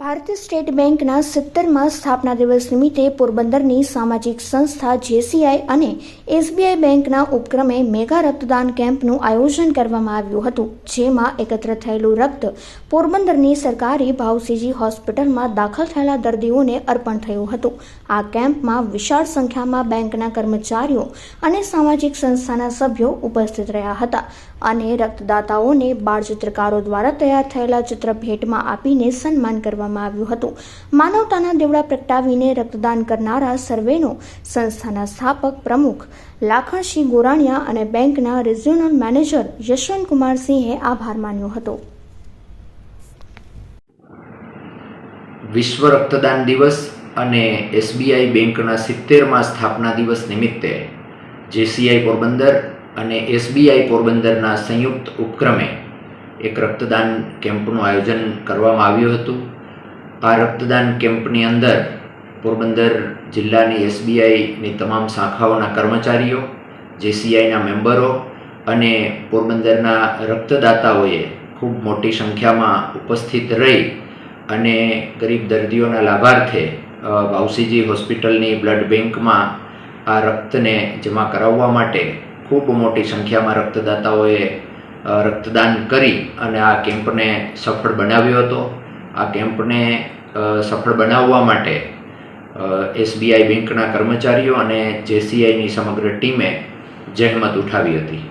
ભારતીય સ્ટેટ બેંકના સિત્તેરમાં સ્થાપના દિવસ નિમિત્તે પોરબંદરની સામાજિક સંસ્થા જેસીઆઈ અને એસબીઆઈ બેંકના ઉપક્રમે મેગા રક્તદાન કેમ્પનું આયોજન કરવામાં આવ્યું હતું, જેમાં એકત્ર થયેલું રક્ત પોરબંદરની સરકારી ભાવસીજી હોસ્પિટલમાં દાખલ થયેલા દર્દીઓને અર્પણ થયું હતું. આ કેમ્પમાં વિશાળ સંખ્યામાં બેંકના કર્મચારીઓ અને સામાજિક સંસ્થાના સભ્યો ઉપસ્થિત રહ્યા હતા અને રક્તદાતાઓને બાળ ચિત્રકારો દ્વારા તૈયાર થયેલા ચિત્ર ભેટમાં આપીને સન્માન કરવામાં આવ્યું હતું. માનવતાના દેવડા પ્રગટાવીને રક્તદાન કરનારા સર્વેનો સંસ્થાના સ્થાપક પ્રમુખ લાખણસિંહ ગોરાણીયા અને બેંકના રિજિયોનલ મેનેજર યશવંત કુમારસિંહે આભાર માન્યો હતો. વિશ્વ રક્તદાન દિવસ અને એસબીઆઈ બેંકના સિત્તેરમાં સ્થાપના દિવસ નિમિત્તે જેસીઆઈ પોરબંદર અને એસબીઆઈ પોરબંદરના સંયુક્ત ઉપક્રમે એક રક્તદાન કેમ્પનું આયોજન કરવામાં આવ્યું હતું. આ રક્તદાન કેમ્પની અંદર પોરબંદર જિલ્લાની એસબીઆઈની તમામ શાખાઓના કર્મચારીઓ, જેસીઆઈના મેમ્બરો અને પોરબંદરના રક્તદાતાઓએ ખૂબ મોટી સંખ્યામાં ઉપસ્થિત રહી અને ગરીબ દર્દીઓના લાભાર્થે વાવસીજી હોસ્પિટલની બ્લડ બેંકમાં આ રક્તને જમા કરાવવા માટે ખૂબ મોટી સંખ્યામાં રક્તદાતાઓએ રક્તદાન કરી અને આ કેમ્પને સફળ બનાવ્યો હતો. આ કેમ્પને સફળ બનાવવા માટે એસબીઆઈ બેંકના કર્મચારીઓ અને જેસીઆઈની સમગ્ર ટીમે જહેમત ઉઠાવી હતી.